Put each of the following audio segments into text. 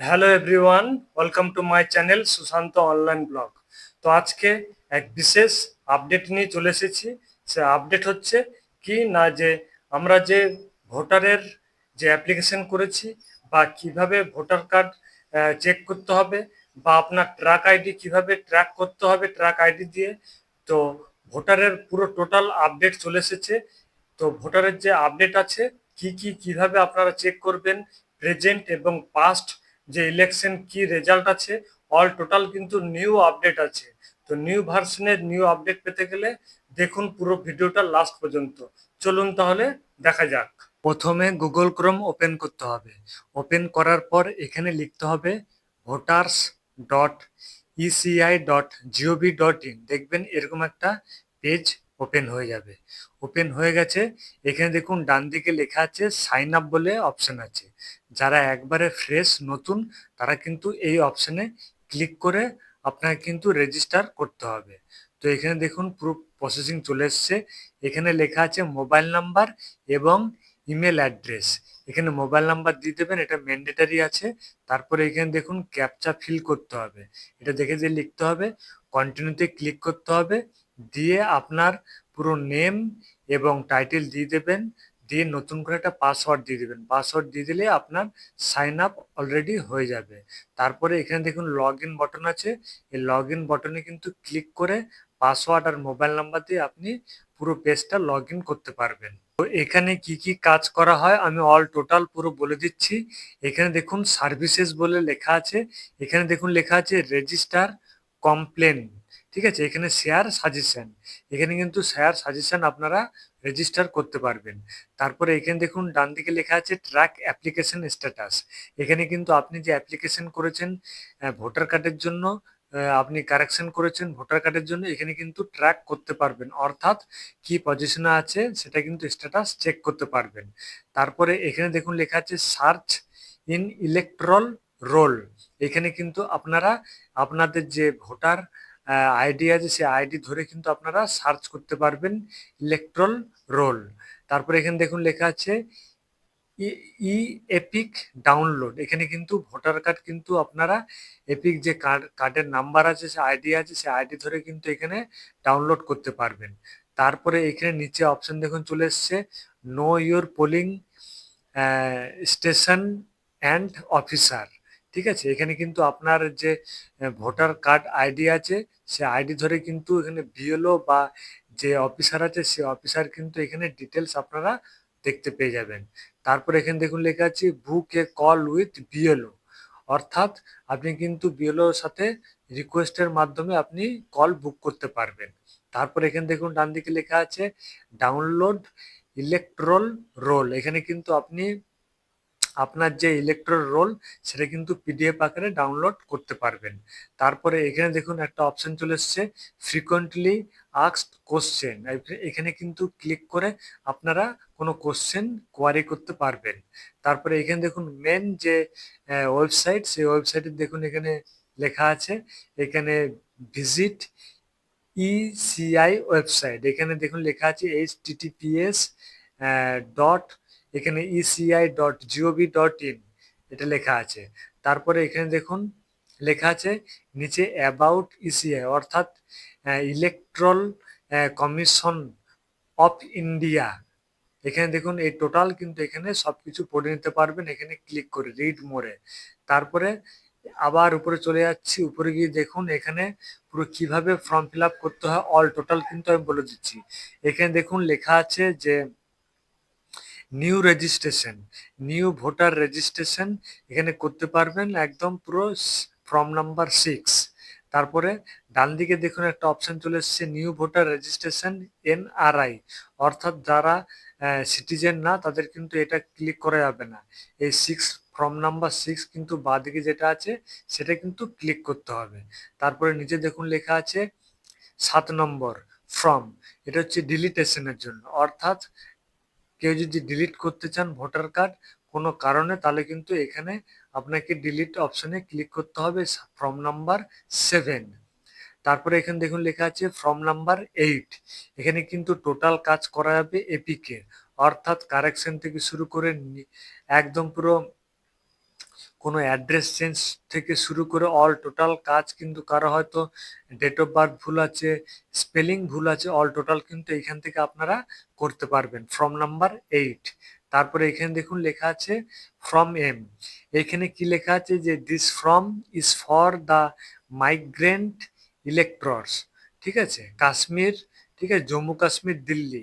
Hello everyone welcome to my channel Sushant online blog তো আজকে এক বিশেষ আপডেট নিয়ে চলে এসেছি। সে আপডেট হচ্ছে কি না যে আমরা যে ভোটারের যে অ্যাপ্লিকেশন করেছি বা কীভাবে ভোটার কার্ড চেক করতে হবে বা আপনার ট্র্যাক আইডি কীভাবে ট্র্যাক করতে হবে ট্র্যাক আইডি দিয়ে। তো ভোটারের পুরো টোটাল আপডেট চলে এসেছে। তো ভোটারের যে আপডেট আছে, কি কি কীভাবে আপনারা চেক করবেন প্রেজেন্ট এবং পাস্ট যে ইলেকশন কি রেজাল্ট আছে অল টোটাল কিন্তু নিউ আপডেট আছে। তো নিউ ভার্সনের নিউ আপডেট পেতে গেলে দেখুন পুরো ভিডিওটা লাস্ট পর্যন্ত। চলুন তাহলে দেখা যাক। প্রথমে গুগল ক্রোম ওপেন করতে হবে। ওপেন করার পর এখানে লিখতে হবে voters dot ECI dot GOV dot in দেখবেন এরকম একটা পেজ ওপেন হয়ে যাবে। ওপেন হয়ে গেছে। এখানে দেখুন, ডান দিকে লেখা আছে সাইন আপ বলে অপশন আছে। যারা একবারে ফ্রেশ নতুন, তারা কিন্তু এই অপশানে ক্লিক করে আপনাকে কিন্তু রেজিস্টার করতে হবে। তো এখানে দেখুন পুরো প্রসেসিং চলে এসছে। এখানে লেখা আছে মোবাইল নাম্বার এবং ইমেল অ্যাড্রেস এখানে মোবাইল নাম্বার দিয়ে দেবেন, এটা ম্যান্ডেটারি আছে। তারপরে এখানে দেখুন ক্যাপচা ফিল করতে হবে। এটা দেখে যে লিখতে হবে কন্টিনিউতে ক্লিক করতে হবে। দিয়ে আপনার পুরো নেম এবং টাইটেল দিয়ে দেবেন, দিয়ে নতুন করে একটা পাসওয়ার্ড দিয়ে দেবেন। পাসওয়ার্ড দিয়ে দিলে আপনার সাইন আপ অলরেডি হয়ে যাবে। তারপরে এখানে দেখুন লগ ইন বটন আছে। এই লগ ইন বটনে কিন্তু ক্লিক করে পাসওয়ার্ড আর মোবাইল নাম্বার দিয়ে আপনি পুরো পেজটা লগ করতে পারবেন। তো এখানে কি কি কাজ করা হয় আমি অল টোটাল পুরো বলে দিচ্ছি। এখানে দেখুন সার্ভিসেস বলে লেখা আছে। এখানে দেখুন লেখা আছে রেজিস্টার কমপ্লেন ঠিক আছে? এখানে শেয়ার সাজেশন এখানে কিন্তু শেয়ার সাজেশন আপনারা রেজিস্টার করতে পারবেন। তারপরে এখানে দেখুন, ডান দিকে লেখা আছে ট্র্যাক অ্যাপ্লিকেশন স্ট্যাটাস এখানে কিন্তু আপনি যে অ্যাপ্লিকেশন করেছেন ভোটার কার্ডের জন্য আপনি কারেকশন করেছেন ভোটার কার্ডের জন্য, এখানে কিন্তু ট্র্যাক করতে পারবেন। অর্থাৎ কি পজিশনে আছে, সেটা কিন্তু স্ট্যাটাস চেক করতে পারবেন। তারপরে এখানে দেখুন, লেখা আছে সার্চ ইন ইলেকট্রল রোল এখানে কিন্তু আপনারা, আপনাদের যে ভোটার আইডি আছে, সেই আইডি ধরে কিন্তু আপনারা সার্চ করতে পারবেন ইলেকট্রল রোল তারপরে এখানে দেখুন লেখা আছে ই এপিক ডাউনলোড এখানে কিন্তু ভোটার কার্ড কিন্তু আপনারা এপিক যে কার্ড কার্ডের নাম্বার আছে সে আইডি আছে সে আইডি ধরে কিন্তু এখানে ডাউনলোড করতে পারবেন। তারপরে এখানে নিচে অপশন দেখুন চলে এসছে know your polling station and officer ঠিক আছে? এখানে কিন্তু আপনার যে ভোটার কার্ড আইডি আছে, সে আইডি ধরে কিন্তু এখানে বিএলও বা যে অফিসার আছে, সে অফিসার কিন্তু এখানে ডিটেলস আপনারা দেখতে পেয়ে যাবেন। তারপর এখানে দেখুন লেখা আছে book a call with BLO অর্থাৎ আপনি কিন্তু বিএলওর সাথে রিকোয়েস্টের মাধ্যমে আপনি কল বুক করতে পারবেন। তারপর এখানে দেখুন ডান দিকে লেখা আছে ডাউনলোড ইলেকট্রল রোল এখানে কিন্তু আপনি আপনার যে ইলেকট্রল রোল সেটা কিন্তু পিডিএফ আকারে ডাউনলোড করতে পারবেন। তারপরে এখানে দেখুন একটা অপশন চলে এসছে ফ্রিকোয়েন্টলি আক্সড কোশ্চেন এখানে কিন্তু ক্লিক করে আপনারা কোনো কোশ্চেন কোয়ারি করতে পারবেন। তারপরে এখানে দেখুন মেন যে ওয়েবসাইট সেই ওয়েবসাইটে দেখুন এখানে লেখা আছে, এখানে ভিজিট ইসিআই ওয়েবসাইট এখানে দেখুন লেখা আছে এইচ টিটিপিএস ডট এখানে ECI dot GOV dot in এটা লেখা আছে। তারপরে এখানে দেখুন, লেখা আছে, নিচে অ্যাবাউট ইসিআই অর্থাৎ ইলেকট্রল কমিশন অফ ইন্ডিয়া এখানে দেখুন, এই টোটাল কিন্তু এখানে সব কিছু পড়ে নিতে পারবেন, এখানে ক্লিক করে রিড মোড়ে তারপরে আবার উপরে চলে যাচ্ছি, উপরে গিয়ে দেখুন, এখানে পুরো কীভাবে ফর্ম ফিল করতে হয় অল টোটাল কিন্তু আমি বলে দিচ্ছি। এখানে দেখুন, লেখা আছে যে new registration new voter registration এখানে করতে পারবেন একদম পুরো ফর্ম নাম্বার সিক্স তারপরে ডান দিকে দেখুন একটা অপশন চলে এসছে নিউ ভোটার রেজিস্ট্রেশন এনআরআই অর্থাৎ যারা সিটিজেন না, তাদের কিন্তু এটা ক্লিক করা যাবে না। এই সিক্স ফর্ম নাম্বার সিক্স কিন্তু বাঁদিকে যেটা আছে, সেটা কিন্তু ক্লিক করতে হবে। তারপরে নিচে দেখুন লেখা আছে, সাত নম্বর ফর্ম এটা হচ্ছে ডিলিটেশনের জন্য। অর্থাৎ কেউ যদি ডিলিট করতে চান ভোটার কার্ড কোনো কারণে, তাহলে কিন্তু এখানে আপনাকে ডিলিট অপশানে ক্লিক করতে হবে ফর্ম নাম্বার সেভেন তারপরে এখানে দেখুন লেখা আছে ফর্ম নাম্বার এইট এখানে কিন্তু টোটাল কাজ করা যাবে এপিকে অর্থাৎ কারেকশন থেকে শুরু করে একদম পুরো কোনো অ্যাড্রেস চেঞ্জ থেকে শুরু করে অল টোটাল কাজ কিন্তু কারও হয়তো ডেট অফ বার্থ ভুল আছে স্পেলিং ভুল আছে অল টোটাল কিন্তু এখান থেকে আপনারা করতে পারবেন। ফ্রম নাম্বার এইট তারপরে এখানে দেখুন লেখা আছে ফ্রম এম এখানে কি লেখা আছে যে this from is for the migrant electors ঠিক আছে? কাশ্মীর, ঠিক আছে? জম্মু কাশ্মীর, দিল্লি।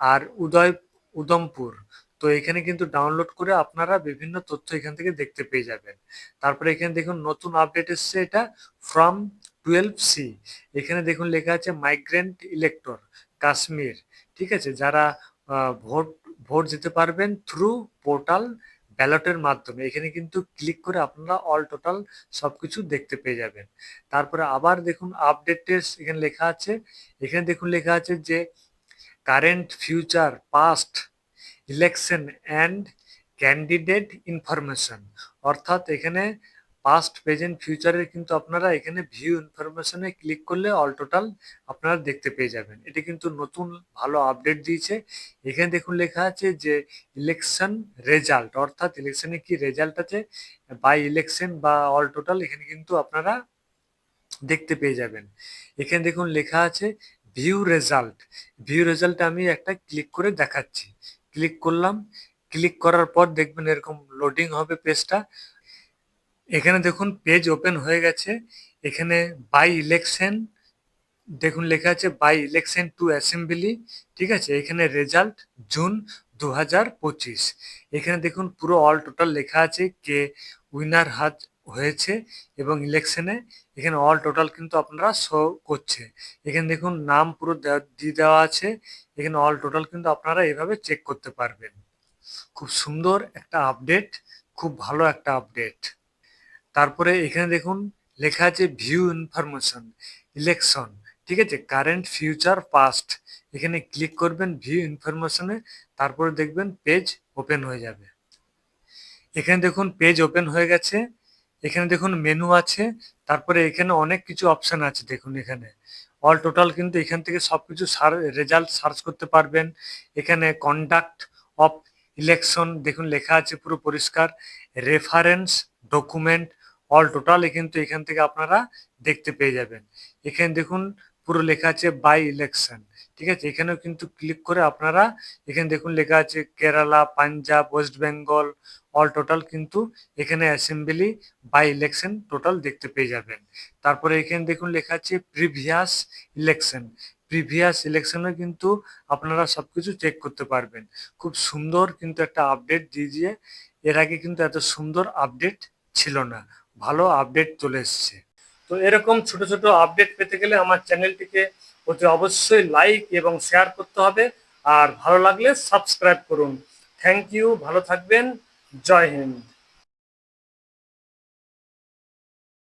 আর উদয়, উদমপুর। তো এখানে কিন্তু ডাউনলোড করে আপনারা বিভিন্ন তথ্য এখান থেকে দেখতে পেয়ে যাবেন। তারপরে এখানে দেখুন নতুন আপডেট এসছে এটা ফ্রম টুয়েলভ সি এখানে দেখুন লেখা আছে মাইগ্রেন্ট ইলেক্টর কাশ্মীর। ঠিক আছে? যারা ভোট ভোট দিতে পারবেন থ্রু পোর্টাল ব্যালটের মাধ্যমে। এখানে কিন্তু ক্লিক করে আপনারা অল টোটাল সব কিছু দেখতে পেয়ে যাবেন। তারপরে আবার দেখুন আপডেটের এখানে লেখা আছে। এখানে দেখুন লেখা আছে যে current future past election and candidate information অর্থাৎ এখানে পাস্ট প্রেজেন্ট ফিউচারের কিন্তু আপনারা এখানে ভিউ ইনফরমেশনে ক্লিক করলে অল টোটাল আপনারা দেখতে পেয়ে যাবেন। এটা কিন্তু নতুন ভালো আপডেট দিয়েছে। এখানে দেখুন লেখা আছে যে ইলেকশন রেজাল্ট অর্থাৎ ইলেকশনে কি রেজাল্ট আছে? বাই ইলেকশন বা অল টোটাল এখানে কিন্তু আপনারা দেখতে পেয়ে যাবেন। এখানে দেখুন লেখা আছে ভিউ রেজাল্ট ভিউ রেজাল্ট আমি একটা ক্লিক করে দেখাচ্ছি। ক্লিক করলাম ক্লিক করার পর দেখবেন এরকম লোডিং হবে পেজটা এখানে দেখুন পেজ ওপেন হয়ে গেছে। এখানে বাই ইলেকশন দেখুন লেখা আছে বাই ইলেকশন টু অ্যাসেম্বলি ঠিক আছে? এখানে রেজাল্ট জুন দু হাজার পঁচিশ। এখানে দেখুন পুরো অল টোটাল লেখা আছে, কে উইনার হাত হয়েছে এবং ইলেকশনে এখানে অল টোটাল কিন্তু আপনারা শো করছে। এখানে দেখুন নাম পুরো দিয়ে দেওয়া আছে। এখানে অল টোটাল কিন্তু আপনারা এভাবে চেক করতে পারবেন। খুব সুন্দর একটা আপডেট খুব ভালো একটা আপডেট তারপরে এখানে দেখুন লেখা আছে ভিউ ইনফরমেশন ইলেকশন ঠিক আছে? কারেন্ট ফিউচার পাস্ট এখানে ক্লিক করবেন ভিউ ইনফরমেশনে তারপরে দেখবেন পেজ ওপেন হয়ে যাবে। এখানে দেখুন পেজ ওপেন হয়ে গেছে। এখানে দেখুন মেনু আছে, তারপরে এখানে অনেক কিছু অপশন আছে দেখুন এখানে। অল টোটাল কিন্তু এখান থেকে সবকিছু সার রেজাল্ট সার্চ করতে পারবেন। এখানে কন্ডাক্ট অফ ইলেকশন দেখুন লেখা আছে পুরো পরিষ্কার। রেফারেন্স ডকুমেন্ট অল টোটাল কিন্তু এখান থেকে আপনারা দেখতে পেয়ে যাবেন। এখানে দেখুন পুরো লেখা আছে বাই ইলেকশন ঠিক আছে? এখানেও কিন্তু ক্লিক করে আপনারা এখানে দেখুন লেখা আছে কেরালা পাঞ্জাব ওয়েস্ট বেঙ্গল অল টোটাল কিন্তু এখানে অ্যাসেম্বলি বাই ইলেকশন টোটাল দেখতে পেয়ে যাবেন। তারপরে এখানে দেখুন লেখা আছে প্রিভিয়াস ইলেকশন প্রিভিয়াস ইলেকশনে কিন্তু আপনারা সব কিছু চেক করতে পারবেন। খুব সুন্দর কিন্তু একটা আপডেট দিয়ে এর আগে কিন্তু এত সুন্দর আপডেট ছিল না। ভালো আপডেট চলে এসছে। তো এরকম ছোট ছোট আপডেট পেতে গেলে আমার চ্যানেলটিকে অতি অবশ্যই লাইক এবং শেয়ার করতে হবে। আর ভালো লাগলে সাবস্ক্রাইব করুন। থ্যাংক ইউ ভালো থাকবেন। জয় হিন্দ।